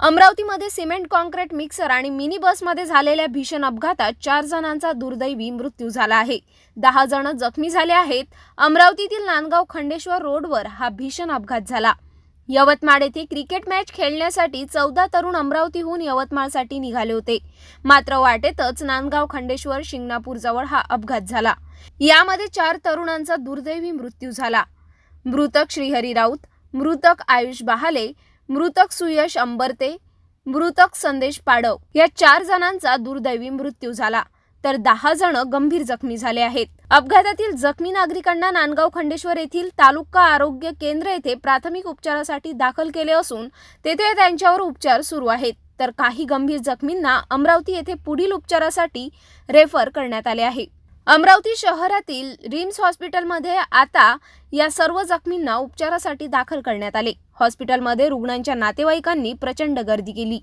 अमरावतीमध्ये cement concrete mixer आणि mini बसमध्ये झालेल्या भीषण अपघातात चार जणांचा दुर्दैवी मृत्यू झाला आहे. दहा जण जखमी झाले आहेत. अमरावतीतील नांदगाव खंडेश्वर रोडवर हा भीषण अपघात झाला. यवतमाळ येथे क्रिकेट मॅच खेळण्यासाठी चौदा तरुण अमरावतीहून यवतमाळसाठी निघाले होते. मात्र वाटेतच नांदगाव खंडेश्वर शिंगणापूरजवळ हा अपघात झाला. यामध्ये चार तरुणांचा दुर्दैवी मृत्यू झाला. मृतक श्रीहरी राऊत मृतक आयुष बहाले मृतक सुयश अंबरते मृतक संदेश पाडव या चार जणांचा दुर्दैवी मृत्यू झाला. तर दहा जण गंभीर जखमी झाले आहेत. अपघातातील जखमी नागरिकांना नांदगाव खंडेश्वर येथील तालुका आरोग्य केंद्र येथे प्राथमिक उपचारासाठी दाखल केले असून तेथे त्यांच्यावर उपचार सुरू आहेत. तर काही गंभीर जखमींना अमरावती येथे पुढील उपचारासाठी रेफर करण्यात आले आहे. अमरावती शहरातील रिम्स हॉस्पिटलमध्ये आता या सर्व जखमींना उपचारासाठी दाखल करण्यात आले. हॉस्पिटलमध्ये रुग्णांच्या नातेवाईकांनी प्रचंड गर्दी केली.